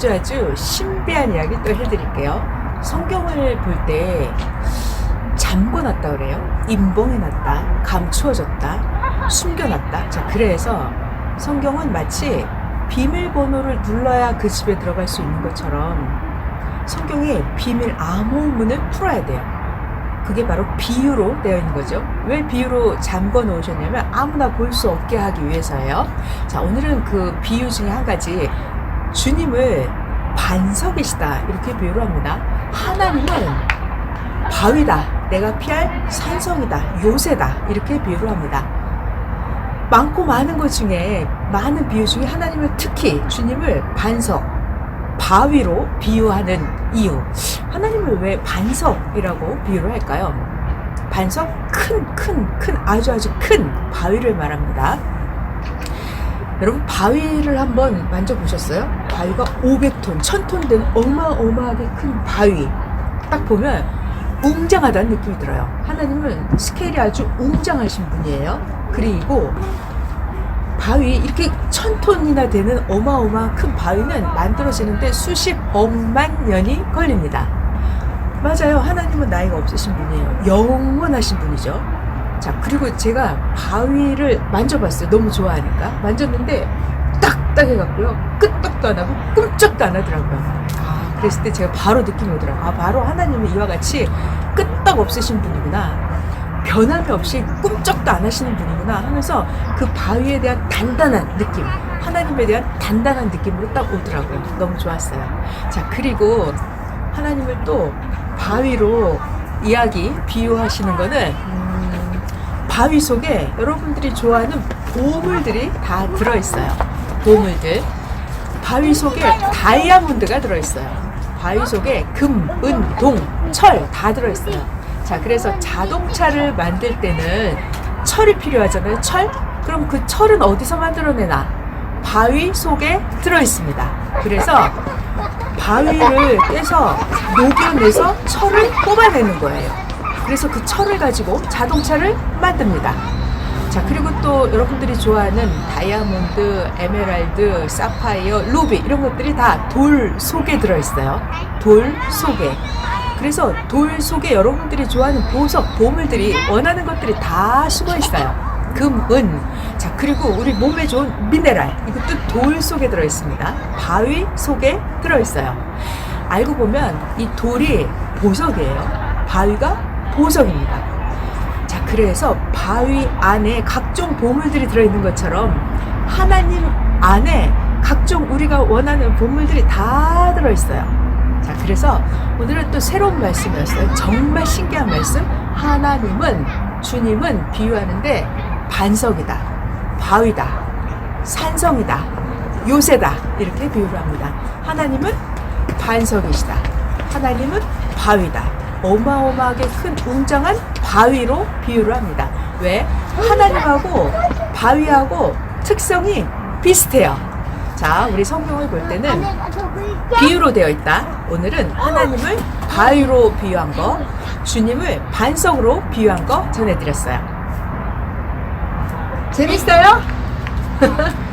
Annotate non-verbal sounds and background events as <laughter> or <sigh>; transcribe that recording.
아주 아주 신비한 이야기 또 해드릴게요. 성경을 볼 때 잠궈놨다 그래요. 임봉해놨다, 감추어졌다, 숨겨놨다. 자, 그래서 성경은 마치 비밀번호를 눌러야 그 집에 들어갈 수 있는 것처럼 성경에 비밀 암호문을 풀어야 돼요. 그게 바로 비유로 되어 있는 거죠. 왜 비유로 잠궈 놓으셨냐면 아무나 볼 수 없게 하기 위해서예요. 자, 오늘은 그 비유 중에 한 가지 주님을 반석이시다 이렇게 비유를 합니다. 하나님은 바위다. 내가 피할 산성이다. 요새다. 이렇게 비유를 합니다. 많고 많은 것 중에 많은 비유 중에 하나님을 특히 주님을 반석, 바위로 비유하는 이유. 하나님을 왜 반석이라고 비유를 할까요? 반석 큰, 큰, 큰, 아주 아주 큰 바위를 말합니다. 여러분, 바위를 한번 만져보셨어요? 바위가 500톤, 1000톤 된 어마어마하게 큰 바위. 딱 보면 웅장하다는 느낌이 들어요. 하나님은 스케일이 아주 웅장하신 분이에요. 그리고 바위 이렇게 천 톤이나 되는 어마어마한 큰 바위는 만들어지는데 수십 억만 년이 걸립니다. 맞아요. 하나님은 나이가 없으신 분이에요. 영원하신 분이죠. 자, 그리고 제가 바위를 만져봤어요. 너무 좋아하니까. 만졌는데 딱딱 해갖고요. 끄떡도 안 하고 꿈쩍도 안 하더라고요. 아, 그랬을 때 제가 바로 느낌이 오더라고요. 아, 바로 하나님은 이와 같이 끄떡 없으신 분이구나. 변함이 없이 꿈쩍도 안 하시는 분이구나 하면서 그 바위에 대한 단단한 느낌, 하나님에 대한 단단한 느낌으로 딱 오더라고요. 너무 좋았어요. 자, 그리고 하나님을 또 바위로 이야기, 비유하시는 거는, 음, 바위 속에 여러분들이 좋아하는 보물들이 다 들어있어요. 보물들. 바위 속에 다이아몬드가 들어있어요. 바위 속에 금, 은, 동, 철 다 들어있어요. 자, 그래서 자동차를 만들 때는 철이 필요하잖아요. 철? 그럼 그 철은 어디서 만들어내나? 바위 속에 들어있습니다. 그래서 바위를 깨서 녹여내서 철을 뽑아내는 거예요. 그래서 그 철을 가지고 자동차를 만듭니다. 자, 그리고 또 여러분들이 좋아하는 다이아몬드, 에메랄드, 사파이어, 루비 이런 것들이 다 돌 속에 들어 있어요. 돌 속에. 그래서 돌 속에 여러분들이 좋아하는 보석, 보물들이 원하는 것들이 다 숨어 있어요. 금, 은. 자, 그리고 우리 몸에 좋은 미네랄. 이것도 돌 속에 들어 있습니다. 바위 속에 들어 있어요. 알고 보면 이 돌이 보석이에요. 바위가 보석입니다. 자, 그래서 바위 안에 각종 보물들이 들어있는 것처럼 하나님 안에 각종 우리가 원하는 보물들이 다 들어있어요. 자, 그래서 오늘은 또 새로운 말씀이었어요. 정말 신기한 말씀. 하나님은, 주님은 비유하는데 반석이다, 바위다, 산성이다, 요새다. 이렇게 비유를 합니다. 하나님은 반석이시다. 하나님은 바위다. 어마어마하게 큰 웅장한 바위로 비유를 합니다. 왜? 하나님하고 바위하고 특성이 비슷해요. 자, 우리 성경을 볼 때는 비유로 되어 있다. 오늘은 하나님을 바위로 비유한 거, 주님을 반석으로 비유한 거 전해드렸어요. 재밌어요? <laughs>